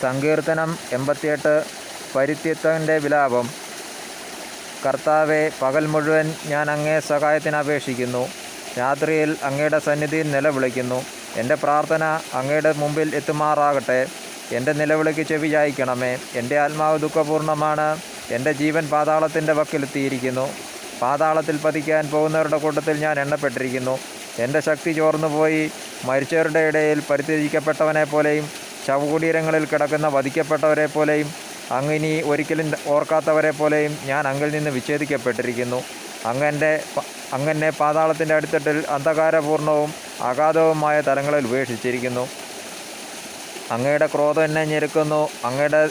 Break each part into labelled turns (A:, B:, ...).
A: സങ്കീർത്തനം എൺപത്തിയെട്ട് പരിത്യത്വന്റെ വിലാപം. കർത്താവെ പകൽ മുഴുവൻ ഞാൻ അങ്ങേ സഹായത്തിനപേക്ഷിക്കുന്നു രാത്രിയിൽ അങ്ങയുടെ സന്നിധിയിൽ നിലവിളിക്കുന്നു. എന്റെ പ്രാർത്ഥന അങ്ങയുടെ മുമ്പിൽ എത്തുമാറാകട്ടെ. എന്റെ നിലവിളിക്ക് ചെവി ചായ്ക്കണമേ. എന്റെ ആത്മാവ് ദുഃഖപൂർണമാണ് എന്റെ ജീവൻ പാതാളത്തിന്റെ വക്കിലെത്തിയിരിക്കുന്നു. പാതാളത്തിൽ പതിക്കാൻ പോകുന്നവരുടെ കൂട്ടത്തിൽ ഞാൻ എണ്ണപ്പെട്ടിരിക്കുന്നു. എന്റെ ശക്തി ചോർന്നുപോയി. മരിച്ചവരുടെ ഇടയിൽ പരിത്യജിക്കപ്പെട്ടവനെ പോലെയും ശവകുടീരങ്ങളിൽ കിടക്കുന്ന വധിക്കപ്പെട്ടവരെ പോലെയും അങ്ങിനി ഒരിക്കലും ഓർക്കാത്തവരെ പോലെയും ഞാൻ അങ്ങിൽ നിന്ന് വിച്ഛേദിക്കപ്പെട്ടിരിക്കുന്നു. അങ്ങന്റെ അങ്ങനെ പാതാളത്തിന്റെ അടിത്തട്ടിൽ അന്ധകാരപൂർണവും അഗാധവുമായ തലങ്ങളിൽ ഉപേക്ഷിച്ചിരിക്കുന്നു. അങ്ങയുടെ ക്രോധം എന്നെ ഞെരുക്കുന്നു അങ്ങയുടെ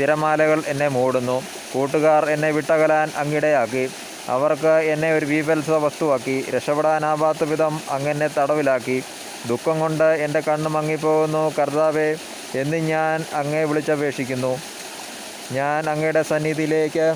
A: തിരമാലകൾ എന്നെ മൂടുന്നു. കൂട്ടുകാർ എന്നെ വിട്ടകലാൻ അങ്ങിടയാക്കി. അവർക്ക് എന്നെ ഒരു വീപത്സ വസ്തുവാക്കി. രക്ഷപ്പെടാനാവാത്ത വിധം അങ്ങനെ തടവിലാക്കി. ദുഃഖം കൊണ്ട് എന്റെ കണ്ണ് മങ്ങിപ്പോകുന്നു. കർത്താവേ എന്ന് ഞാൻ അങ്ങേ വിളിച്ചപേക്ഷിക്കുന്നു. ഞാൻ അങ്ങയുടെ സന്നിധിയിലേക്ക്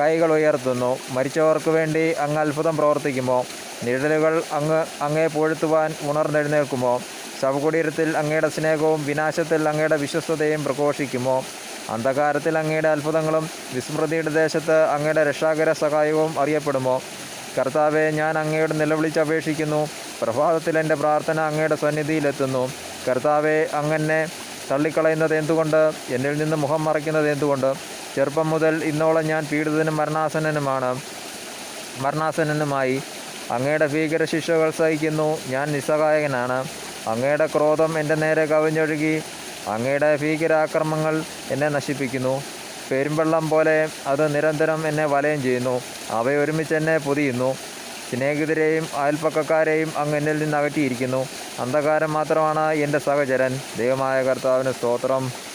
A: കൈകൾ ഉയർത്തുന്നു. മരിച്ചവർക്ക് വേണ്ടി അങ്ങ് അത്ഭുതം പ്രവർത്തിക്കുമോ? നിഴലുകൾ അങ്ങ് അങ്ങേ പൊഴുത്തുവാൻ ഉണർന്നെഴുന്നേൽക്കുമോ? ശവകുടീരത്തിൽ അങ്ങയുടെ സ്നേഹവും വിനാശത്തിൽ അങ്ങയുടെ വിശ്വസ്തതയും പ്രഘോഷിക്കുമോ? അന്ധകാരത്തിൽ അങ്ങയുടെ അത്ഭുതങ്ങളും വിസ്മൃതിയുടെ ദേശത്ത് അങ്ങയുടെ രക്ഷാകര സഹായവും അറിയപ്പെടുമോ? കർത്താവെ ഞാൻ അങ്ങയോട് നിലവിളിച്ചപേക്ഷിക്കുന്നു പ്രഭാതത്തിൽ എന്റെ പ്രാർത്ഥന അങ്ങയുടെ സന്നിധിയിലെത്തുന്നു. കർത്താവെ അങ്ങനെ തള്ളിക്കളയുന്നത് എന്തുകൊണ്ട്? എന്നിൽ നിന്ന് മുഖം മറയ്ക്കുന്നത് എന്തുകൊണ്ട്? ചെറുപ്പം മുതൽ ഇന്നോളം ഞാൻ പീഡിതനും മരണാസനനുമാണ് മരണാസനനുമായി അങ്ങയുടെ ഭീകര ശിക്ഷകൾ സഹിക്കുന്നു. ഞാൻ നിസ്സഹായകനാണ്. അങ്ങയുടെ ക്രോധം എന്റെ നേരെ കവിഞ്ഞൊഴുകി അങ്ങയുടെ ഭീകരാക്രമങ്ങൾ എന്നെ നശിപ്പിക്കുന്നു. പെരുമ്പള്ളം പോലെ അത് നിരന്തരം എന്നെ വലയം ചെയ്യുന്നു. അവയൊരുമിച്ച് എന്നെ പൊതിയുന്നു. സ്നേഹിതരെയും അയൽപ്പക്കക്കാരെയും അങ്ങ് എന്നിൽ നിന്ന് അകറ്റിയിരിക്കുന്നു. അന്ധകാരം മാത്രമാണ് എന്റെ സഹചരൻ. ദൈവമായ കർത്താവിന് സ്തോത്രം.